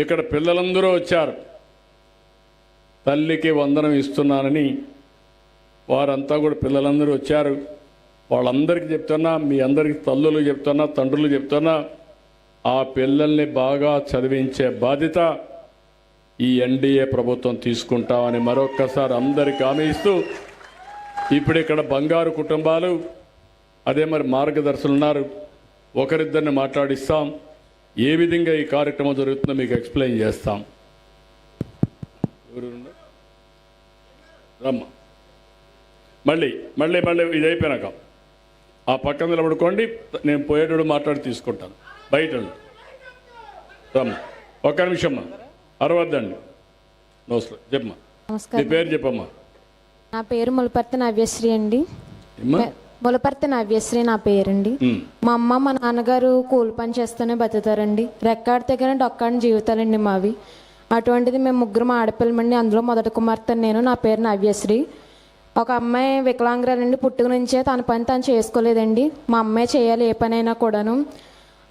ఇక్కడ పిల్లలందరూ వచ్చారు. తల్లికి వందనం ఇస్తున్నానని వారంతా కూడా పిల్లలందరూ వచ్చారు. వాళ్ళందరికీ చెప్తున్నా మీ అందరికీ తల్లులు చెప్తున్నా తండ్రులు చెప్తున్నా ఆ పిల్లల్ని బాగా చదివించే బాధ్యత ఈ ఎన్డీఏ ప్రభుత్వం తీసుకుంటామని మరొక్కసారి అందరికి హామీ ఇస్తూ ఇప్పుడు ఇక్కడ బంగారు కుటుంబాలు అదే మరి మార్గదర్శులు ఉన్నారు ఒకరిద్దరిని మాట్లాడిస్తాం. ఏ విధంగా ఈ కార్యక్రమం జరుగుతుందో మీకు ఎక్స్ప్లెయిన్ చేస్తాం? రమ్మ. మళ్ళీ మళ్ళీ మళ్ళీ ఇది అయిపోయినాక. ఆ పక్కన నిలబడుకోండి. నేను పోయేటప్పుడు మాట్లాడి తీసుకుంటాను. బయట. రమ్మ. ఒక్క నిమిషమ్మా అరవద్దండి. నమస్కారం చెప్పమ్మా. నీ నమస్కారం. పేరు చెప్పమ్మా. నా పేరు ములపర్తి నవ్యశ్రీ అండి. ఏమ్మా ములపర్తి నవ్యశ్రీ నా పేరండి. మా అమ్మ మా నాన్నగారు కూలి పని చేస్తూనే బతుకుతారండి. రెక్కాడితే కానీ డొక్కాడిని జీవితాలండి మావి. అటువంటిది మేము ముగ్గురం ఆడపిల్లమండి. అందులో మొదటి కుమార్తె నేను నా పేరు నవ్యశ్రీ. ఒక అమ్మాయి వికలాంగురాలండి. పుట్టుక నుంచే తన పని తను చేసుకోలేదండి. మా అమ్మాయి చేయాలి ఏ పనైనా కూడాను.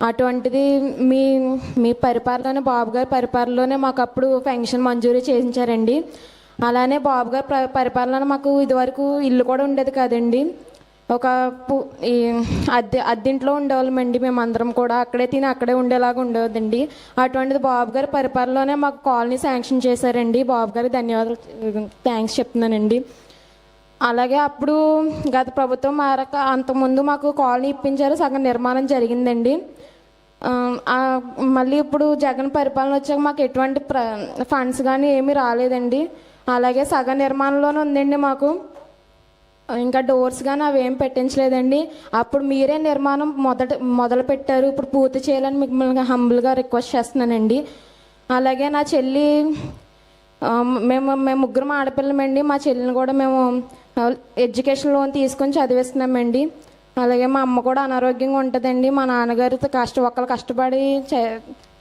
అటువంటిది మీ మీ పరిపాలన బాబు గారి పరిపాలనలోనే మాకు అప్పుడు పెన్షన్ మంజూరీ చేయించారండి. అలానే బాబు గారి ప్ర- పరిపాలన మాకు ఇదివరకు ఇల్లు కూడా ఉండేది కాదండి. ఒక ఈ అద్దె అద్దెంట్లో ఉండేవాళ్ళమండి మేమందరం కూడా అక్కడే తిని అక్కడే ఉండేలాగా ఉండేదండి అటువంటిది బాబు గారి పరిపాలనలోనే మాకు కాలనీ శాంక్షన్ చేశారండి. బాబు గారి ధన్యవాదాలు థ్యాంక్స్ చెప్తున్నానండి. అలాగే అప్పుడు గత ప్రభుత్వం మారక అంతకుముందు మాకు కాలనీ ఇప్పించారు. సగం నిర్మాణం జరిగిందండి. మళ్ళీ ఇప్పుడు జగన్ పరిపాలన వచ్చాక మాకు ఎటువంటి ప్ర ఫండ్స్ కానీ ఏమీ రాలేదండి. అలాగే సగం నిర్మాణంలోనే ఉందండి మాకు. ఇంకా డోర్స్ కానీ అవి ఏం పెట్టించలేదండి. అప్పుడు మీరే నిర్మాణం మొదట మొదలు పెట్టారు ఇప్పుడు పూర్తి చేయాలని మిమ్మల్ని హంబుల్గా రిక్వెస్ట్ చేస్తున్నానండి. అలాగే నా చెల్లి మేము మేము ముగ్గురం ఆడపిల్లమండి. మా చెల్లిని కూడా మేము ఎడ్యుకేషన్ లోన్ తీసుకొని చదివిస్తున్నామండి. అలాగే మా అమ్మ కూడా అనారోగ్యంగా ఉంటుందండి. మా నాన్నగారితో కష్ట ఒక్కరు కష్టపడి చే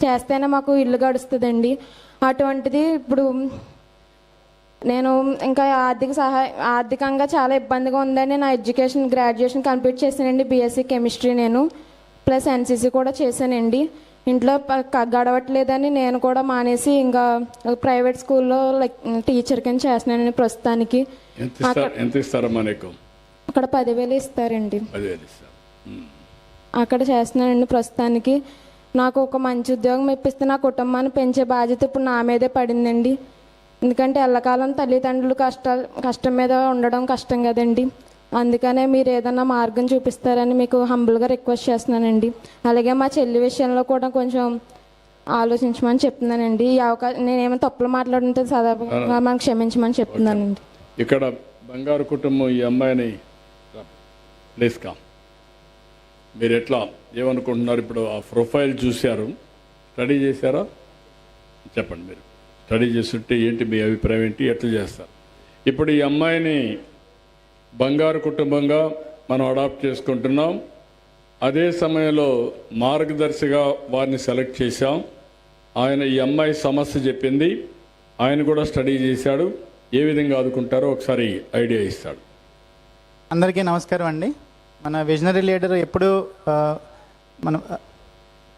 చేస్తేనే మాకు ఇల్లు గడుస్తుందండి. అటువంటిది ఇప్పుడు నేను ఇంకా ఆర్థిక సహాయ ఆర్థికంగా చాలా ఇబ్బందిగా ఉందని నా ఎడ్యుకేషన్ గ్రాడ్యుయేషన్ కంప్లీట్ చేశానండి. బీఎస్సీ కెమిస్ట్రీ నేను. ప్లస్ ఎన్సీసీ కూడా చేశానండి. ఇంట్లో గడవట్లేదని నేను కూడా మానేసి ఇంకా ప్రైవేట్ స్కూల్లో లైక్ టీచర్ కింద చేస్తున్నానండి ప్రస్తుతానికి. ఎంత ఇస్తారు ఎంత ఇస్తారమ్మా నీకు? అక్కడ పదివేలు ఇస్తారండి. అక్కడ చేస్తున్నానండి ప్రస్తుతానికి. నాకు ఒక మంచి ఉద్యోగం ఇప్పిస్తే నా కుటుంబాన్ని పెంచే బాధ్యత ఇప్పుడు నా మీదే పడిందండి. ఎందుకంటే ఎల్లకాలం తల్లిదండ్రులు కష్టాలు కష్టం మీద ఉండడం కష్టం కదండి. అందుకనే మీరు ఏదన్నా మార్గం చూపిస్తారని మీకు హంబుల్గా రిక్వెస్ట్ చేస్తున్నానండి. అలాగే మా చెల్లి విషయంలో కూడా కొంచెం ఆలోచించమని చెప్తున్నానండి. ఈ అవకాశం నేనేమో తప్పులు మాట్లాడుంటే సదా మనకు క్షమించమని చెప్తున్నానండి. ఇక్కడ బంగారు కుటుంబం ఈ అమ్మాయిని ప్లీజ్ కా మీరు ఎట్లా? ఏమనుకుంటున్నారు? ఇప్పుడు ఆ ప్రొఫైల్ చూశారు. స్టడీ చేశారా? చెప్పండి మీరు. స్టడీ చేస్తుంటే ఏంటి మీ అభిప్రాయం ఏంటి? ఎట్లా చేస్తారు ఇప్పుడు ఈ అమ్మాయిని బంగారు కుటుంబంగా మనం అడాప్ట్ చేసుకుంటున్నాం. అదే సమయంలో మార్గదర్శిగా వారిని సెలెక్ట్ చేశాం. ఆయన ఈ అమ్మాయి సమస్య చెప్పింది. ఆయన కూడా స్టడీ చేశాడు. ఏ విధంగా ఆదుకుంటారో ఒకసారి ఐడియా ఇస్తాడు. అందరికీ నమస్కారం అండి. మన విజనరీ లీడర్ ఎప్పుడు మనం మన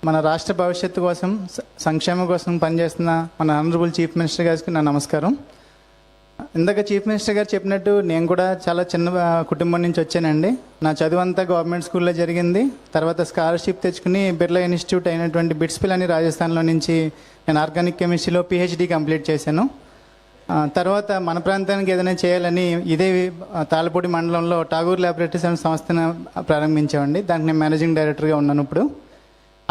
మన రాష్ట్ర భవిష్యత్తు కోసం సంక్షేమం కోసం పనిచేస్తున్న మన ఆనరబుల్ చీఫ్ మినిస్టర్ గారికి నా నమస్కారం. ఇందాక చీఫ్ మినిస్టర్ గారు చెప్పినట్టు నేను కూడా చాలా చిన్న కుటుంబం నుంచి వచ్చానండి. నా చదువు అంతా గవర్నమెంట్ స్కూల్లో జరిగింది. తర్వాత స్కాలర్షిప్ తెచ్చుకుని బిర్లా ఇన్స్టిట్యూట్ అయినటువంటి బిట్స్పిల్ అని రాజస్థాన్లో నుంచి నేను ఆర్గానిక్ కెమిస్ట్రీలో పిహెచ్డి కంప్లీట్ చేశాను. తర్వాత మన ప్రాంతానికి ఏదైనా చేయాలని ఇదే తాళపూడి మండలంలో టాగూర్ ల్యాబొరేటరీస్ అనే సంస్థను ప్రారంభించామండి. దానికి నేను మేనేజింగ్ డైరెక్టర్గా ఉన్నాను ఇప్పుడు.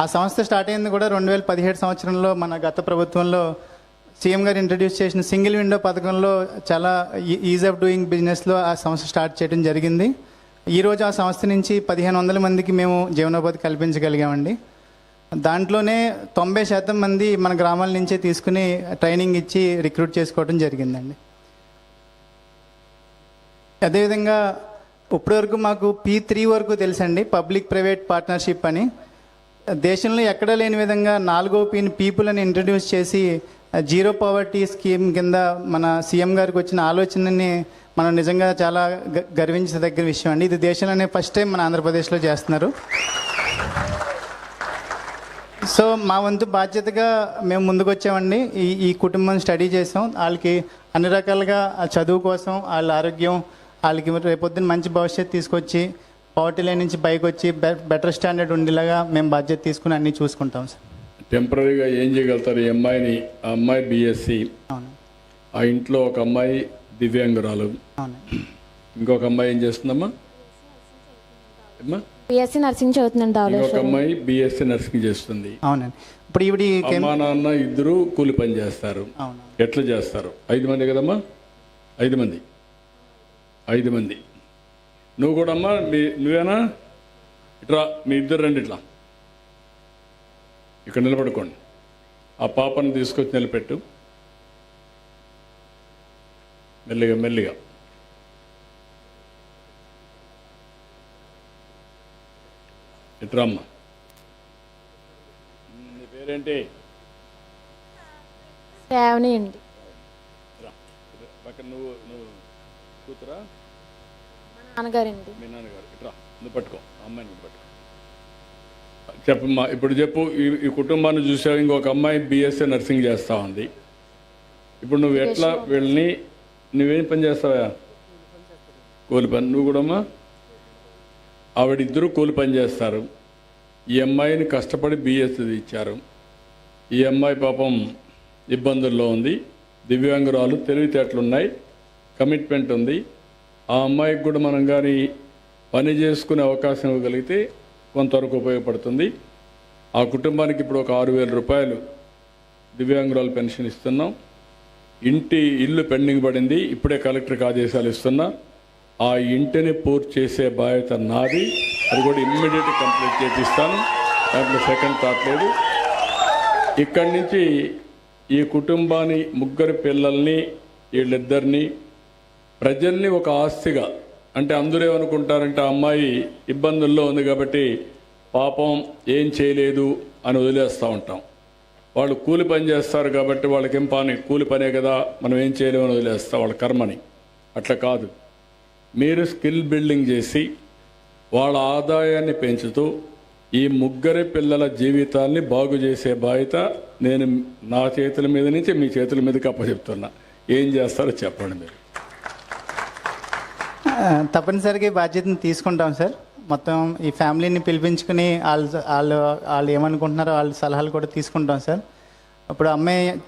ఆ సంస్థ స్టార్ట్ అయింది కూడా రెండు వేల పదిహేడు సంవత్సరంలో మన గత ప్రభుత్వంలో సీఎం గారు ఇంట్రడ్యూస్ చేసిన సింగిల్ విండో పథకంలో చాలా ఈజ్ ఆఫ్ డూయింగ్ బిజినెస్లో ఆ సంస్థ స్టార్ట్ చేయడం జరిగింది. ఈరోజు ఆ సంస్థ నుంచి పదిహేను వందల మందికి మేము జీవనోపాధి కల్పించగలిగామండి. దాంట్లోనే తొంభై శాతం మంది మన గ్రామాల నుంచే తీసుకుని ట్రైనింగ్ ఇచ్చి రిక్రూట్ చేసుకోవడం జరిగిందండి. అదేవిధంగా ఇప్పటివరకు మాకు పీ త్రీ వరకు తెలుసండి పబ్లిక్ ప్రైవేట్ పార్ట్నర్షిప్ అని. దేశంలో ఎక్కడా లేని విధంగా నాలుగో పీని పీపుల్ అని ఇంట్రడ్యూస్ చేసి జీరో పవర్టీ స్కీమ్ కింద మన సీఎం గారికి వచ్చిన ఆలోచనని మనం నిజంగా చాలా గ- గర్వించదగ్గ విషయం అండి. ఇది దేశంలోనే ఫస్ట్ టైం మన ఆంధ్రప్రదేశ్లో చేస్తున్నారు. సో మా వంతు బాధ్యతగా మేము ముందుకు వచ్చామండి. ఈ ఈ కుటుంబం స్టడీ చేసాం. వాళ్ళకి అన్ని రకాలుగా చదువు కోసం వాళ్ళ ఆరోగ్యం వాళ్ళకి రేపొద్దున మంచి భవిష్యత్తు తీసుకొచ్చి పవర్టీ లైన్ నుంచి పైకి వచ్చి బెటర్ స్టాండర్డ్ ఉండేలాగా మేము బాధ్యత తీసుకుని అన్నీ చూసుకుంటాం సార్. టెంపరీగా ఏం చేయగలుగుతారు? ఈ అమ్మాయిని ఆ అమ్మాయి బీఎస్సీ అవును. ఆ ఇంట్లో ఒక అమ్మాయి దివ్యాంగురాలు. అవును. ఇంకొక అమ్మాయి ఏం చేస్తుందమ్మా? అమ్మా బీఎస్సీ నర్సింగ్ ఇంకొక ధవళేశ్వరం అమ్మాయి బీఎస్సీ నర్సింగ్ చేస్తుంది. అవునండి. ఇప్పుడు ఈవిడ అమ్మా నాన్న ఇద్దరు కూలి పని చేస్తారు. అవును. ఎట్లా చేస్తారు? ఐదు మంది కదమ్మా? ఐదు మంది. ఐదు మంది. నువ్వు కూడా అమ్మా మీ నువ్వేనా? ఇట్రా మీ ఇద్దరు రండి ఇట్లా. ఇక్కడ నిలబడుకోండి. ఆ పాపను తీసుకొచ్చి నిలబెట్టు. మెల్లిగా మెల్లిగా. ఇట్రా అమ్మా. నీ పేరేంటి? శ్రావణి అండి. పక్కన నువ్వు నువ్వు కూతురా? నాన్నగారండి. మీ నాన్నగారు. ఇట్రా నువ్వు పట్టుకో అమ్మాయిని పట్టుకో. చెప్పమ్మా ఇప్పుడు చెప్పు ఈ ఈ కుటుంబాన్ని చూసావు ఇంకొక అమ్మాయి బీఎస్సీ నర్సింగ్ చేస్తా ఉంది. ఇప్పుడు నువ్వు ఎట్లా వీళ్ళని నువ్వేం పని చేస్తావా? కూలి పని. నువ్వు కూడా అమ్మా. ఆవిడిద్దరూ కూలి పని చేస్తారు. ఈ అమ్మాయిని కష్టపడి బీఎస్సీ ఇచ్చారు ఈ అమ్మాయి పాపం ఇబ్బందుల్లో ఉంది. దివ్యాంగురాలు తెలివితేటలు ఉన్నాయి కమిట్మెంట్ ఉంది. ఆ అమ్మాయికి కూడా మనం కానీ పని చేసుకునే అవకాశం ఇవ్వగలిగితే కొంతవరకు ఉపయోగపడుతుంది. ఆ కుటుంబానికి ఇప్పుడు ఒక ఆరు వేల రూపాయలు దివ్యాంగురాలు పెన్షన్ ఇస్తున్నాం. ఇంటి ఇల్లు పెండింగ్ పడింది. ఇప్పుడే కలెక్టర్కి ఆదేశాలు ఇస్తున్నా. ఆ ఇంటిని పూర్తి చేసే బాధ్యత నాది. అది కూడా ఇమ్మీడియట్ కంప్లీట్ చేపిస్తాను. దాంట్లో సెకండ్ థాట్ లేదు. ఇక్కడి నుంచి ఈ కుటుంబాన్ని ముగ్గురు పిల్లల్ని వీళ్ళిద్దరిని ప్రజల్ని ఒక ఆస్తిగా అంటే అందరూ ఏమనుకుంటారంటే ఆ అమ్మాయి ఇబ్బందుల్లో ఉంది కాబట్టి పాపం ఏం చేయలేదు అని వదిలేస్తూ ఉంటాం. వాళ్ళు కూలి పని చేస్తారు కాబట్టి వాళ్ళకి ఏం పని? కూలి పనే కదా మనం ఏం చేయలేమని వదిలేస్తాం వాళ్ళ కర్మని. అట్లా కాదు. మీరు స్కిల్ బిల్డింగ్ చేసి వాళ్ళ ఆదాయాన్ని పెంచుతూ ఈ ముగ్గురి పిల్లల జీవితాల్ని బాగు చేసే బాధ్యత నేను నా చేతుల మీద నుంచి మీ చేతుల మీదకి అప్పచెప్తున్నా. ఏం చేస్తారో చెప్పండి మీరు. తప్పనిసరిగా ఈ బాధ్యతను తీసుకుంటాం సార్. మొత్తం ఈ ఫ్యామిలీని పిలిపించుకుని వాళ్ళు వాళ్ళు వాళ్ళు ఏమనుకుంటున్నారో వాళ్ళ సలహాలు కూడా తీసుకుంటాం సార్. ఇప్పుడు అమ్మాయి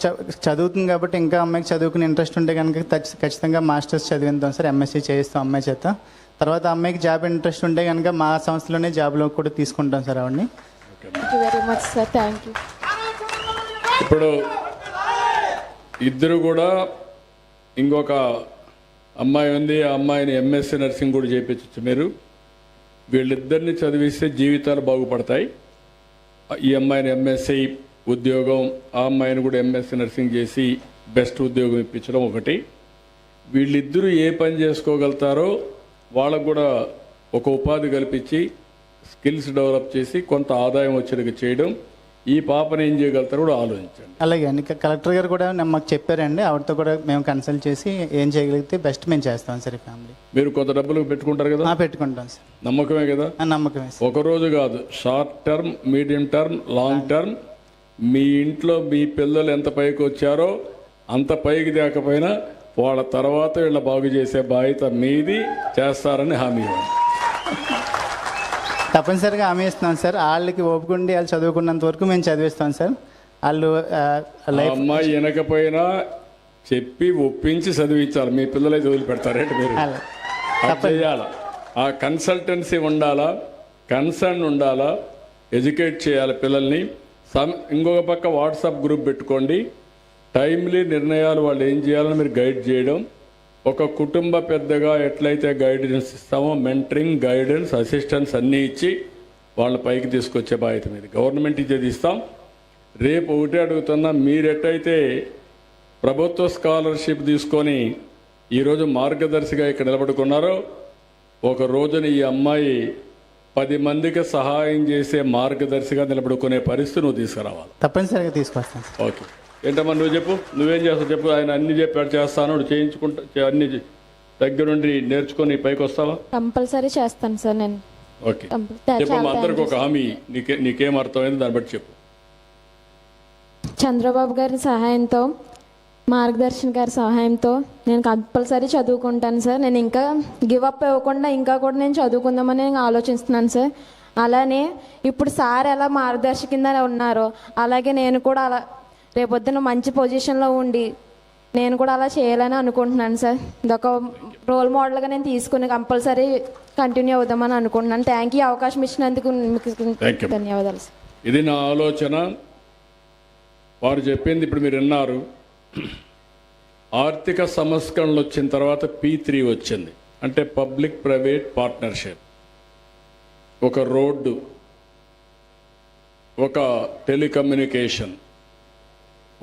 చదువుతుంది కాబట్టి ఇంకా అమ్మాయికి చదువుకునే ఇంట్రెస్ట్ ఉంటే కనుక ఖచ్చి- ఖచ్చితంగా మాస్టర్స్ చదివిస్తాం సార్ ఎంఎస్సీ చేయిస్తాం అమ్మాయి చేత. తర్వాత అమ్మాయికి జాబ్ ఇంట్రెస్ట్ ఉంటే కనుక మా సంస్థలోనే జాబ్లో కూడా తీసుకుంటాం సార్ ఆవిడని. Thank you very much sir thank you ఇప్పుడు ఇద్దరు కూడా ఇంకొక అమ్మాయి ఉంది ఆ అమ్మాయిని ఎంఎస్సీ నర్సింగ్ కూడా చేయించవచ్చు మీరు. వీళ్ళిద్దరిని చదివిస్తే జీవితాలు బాగుపడతాయి. ఈ అమ్మాయిని ఎంఎస్సీ ఉద్యోగం ఆ అమ్మాయిని కూడా ఎంఎస్సీ నర్సింగ్ చేసి బెస్ట్ ఉద్యోగం ఇప్పించడం ఒకటి. వీళ్ళిద్దరూ ఏ పని చేసుకోగలుగుతారో వాళ్ళకు కూడా ఒక ఉపాధి కల్పించి స్కిల్స్ డెవలప్ చేసి కొంత ఆదాయం వచ్చేట్టుగా చేయడం. ఈ పాపను ఏం చేయగలుగుతారో కూడా ఆలోచించండి. అలాగే అండి. కలెక్టర్ గారు కూడా మాకు చెప్పారండి. ఆవిడతో కూడా మేము కన్సల్ట్ చేసి ఏం చేయగలిగితే బెస్ట్ మేము చేస్తాం సార్ ఈ ఫ్యామిలీ. మీరు కొంత డబ్బులు పెట్టుకుంటారు కదా? ఆ, పెట్టుకుంటాం సార్. నమ్మకమే కదా? నమ్మకమే ఒక రోజు కాదు. Short term medium term long term. మీ ఇంట్లో మీ పిల్లలు ఎంత పైకి వచ్చారో అంత పైకి తేకపోయినా వాళ్ళ తర్వాత వీళ్ళ బాగు చేసే బాధ్యత మీది. చేస్తారని హామీ ఇవ్వండి. తప్పనిసరిగా హామీ ఇస్తున్నాం సార్. వాళ్ళకి ఓపుకుండి వాళ్ళు చదువుకున్నంత వరకు మేము చదివిస్తాం సార్. వాళ్ళు లైఫ్ అమ్మాయి వినకపోయినా చెప్పి ఒప్పించి చదివించాలి. మీ పిల్లలైతే వదిలిపెడతారేంటి మీరు? అలా. అది చేయాలా? ఆ కన్సల్టెన్సీ ఉండాలా? కన్సర్న్ ఉండాలా? ఎడ్యుకేట్ చేయాలి పిల్లల్ని. సమ్ ఇంకొక పక్క వాట్సాప్ గ్రూప్ పెట్టుకోండి. టైమ్లీ నిర్ణయాలు వాళ్ళు ఏం చేయాలని మీరు గైడ్ చేయడం. ఒక కుటుంబ పెద్దగా ఎట్లయితే గైడెన్స్ ఇస్తామో మెంటరింగ్ గైడెన్స్ అసిస్టెన్స్ అన్నీ ఇచ్చి వాళ్ళ పైకి తీసుకొచ్చే బాధ్యత మీద. గవర్నమెంట్ ఇచ్చేది ఇస్తాం. రేపు ఒకటే అడుగుతున్నా మీరెట్టయితే ప్రభుత్వ స్కాలర్షిప్ తీసుకొని ఈరోజు మార్గదర్శిగా ఇక్కడ నిలబడుకున్నారో ఒక రోజున ఈ అమ్మాయి పది మందికి సహాయం చేసే మార్గదర్శిగా నిలబడుకునే పరిస్థితి నువ్వు తీసుకురావాలి. తప్పనిసరిగా తీసుకొస్తాం సార్ ఓకే. ఏంటమ్మా నువ్వు చెప్పు. నువ్వేం చేస్తావు? చెప్పు. ఆయన అన్ని చెప్పాడు చేస్తాను చేయించుకుంటా అన్ని దగ్గరుండి నేర్చుకొని పైకి వస్తావా కంపల్సరీ చేస్తాను సార్ నేను. ఓకే. కంపల్- చాలా చెప్పమ్మా అందరికి థాంక్స్. ఒక హామీ. నీకే నీకేం అర్థమైంది దాన్ని బట్టి చెప్పు. చంద్రబాబు గారి సహాయంతో మార్గదర్శన్ గారి సహాయంతో నేను కంపల్సరీ చదువుకుంటాను సార్. నేను ఇంకా గివ్ అప్ ఇవ్వకుండా ఇంకా కూడా నేను చదువుకుందామని నేను ఆలోచిస్తున్నాను సార్. అలానే ఇప్పుడు సార్ ఎలా మార్గదర్శి కింద ఉన్నారో అలాగే నేను కూడా అలా రేపొద్దున మంచి పొజిషన్లో ఉండి నేను కూడా అలా చేయాలని అనుకుంటున్నాను సార్. ఇదొక రోల్ మోడల్గా నేను తీసుకుని కంపల్సరీ కంటిన్యూ అవుదామని అనుకుంటున్నాను. థ్యాంక్ యూ అవకాశం ఇచ్చినందుకు మీకు. ధన్యవాదాలు సార్. ఇది నా ఆలోచన. వారు చెప్పింది ఇప్పుడు మీరు విన్నారు. ఆర్థిక సంస్కరణలు వచ్చిన తర్వాత పీ త్రీ వచ్చింది. అంటే పబ్లిక్ ప్రైవేట్ పార్ట్నర్షిప్ ఒక రోడ్డు ఒక టెలికమ్యూనికేషన్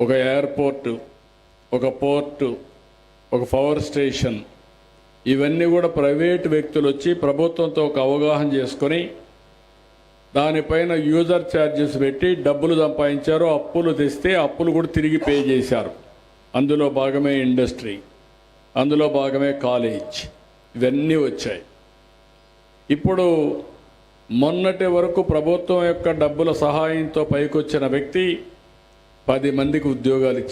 ఒక ఎయిర్పోర్టు ఒక పోర్టు ఒక పవర్ స్టేషన్ ఇవన్నీ కూడా ప్రైవేట్ వ్యక్తులు వచ్చి ప్రభుత్వంతో ఒక అవగాహన చేసుకొని దానిపైన యూజర్ ఛార్జెస్ పెట్టి డబ్బులు సంపాదించారు అప్పులు తెస్తే అప్పులు కూడా తిరిగి పే చేశారు. అందులో భాగమే ఇండస్ట్రీ అందులో భాగమే కాలేజ్ ఇవన్నీ వచ్చాయి. ఇప్పుడు మొన్నటి వరకు ప్రభుత్వం యొక్క డబ్బుల సహాయంతో పైకొచ్చిన వ్యక్తి పది మందికి ఉద్యోగాలు ఇచ్చారు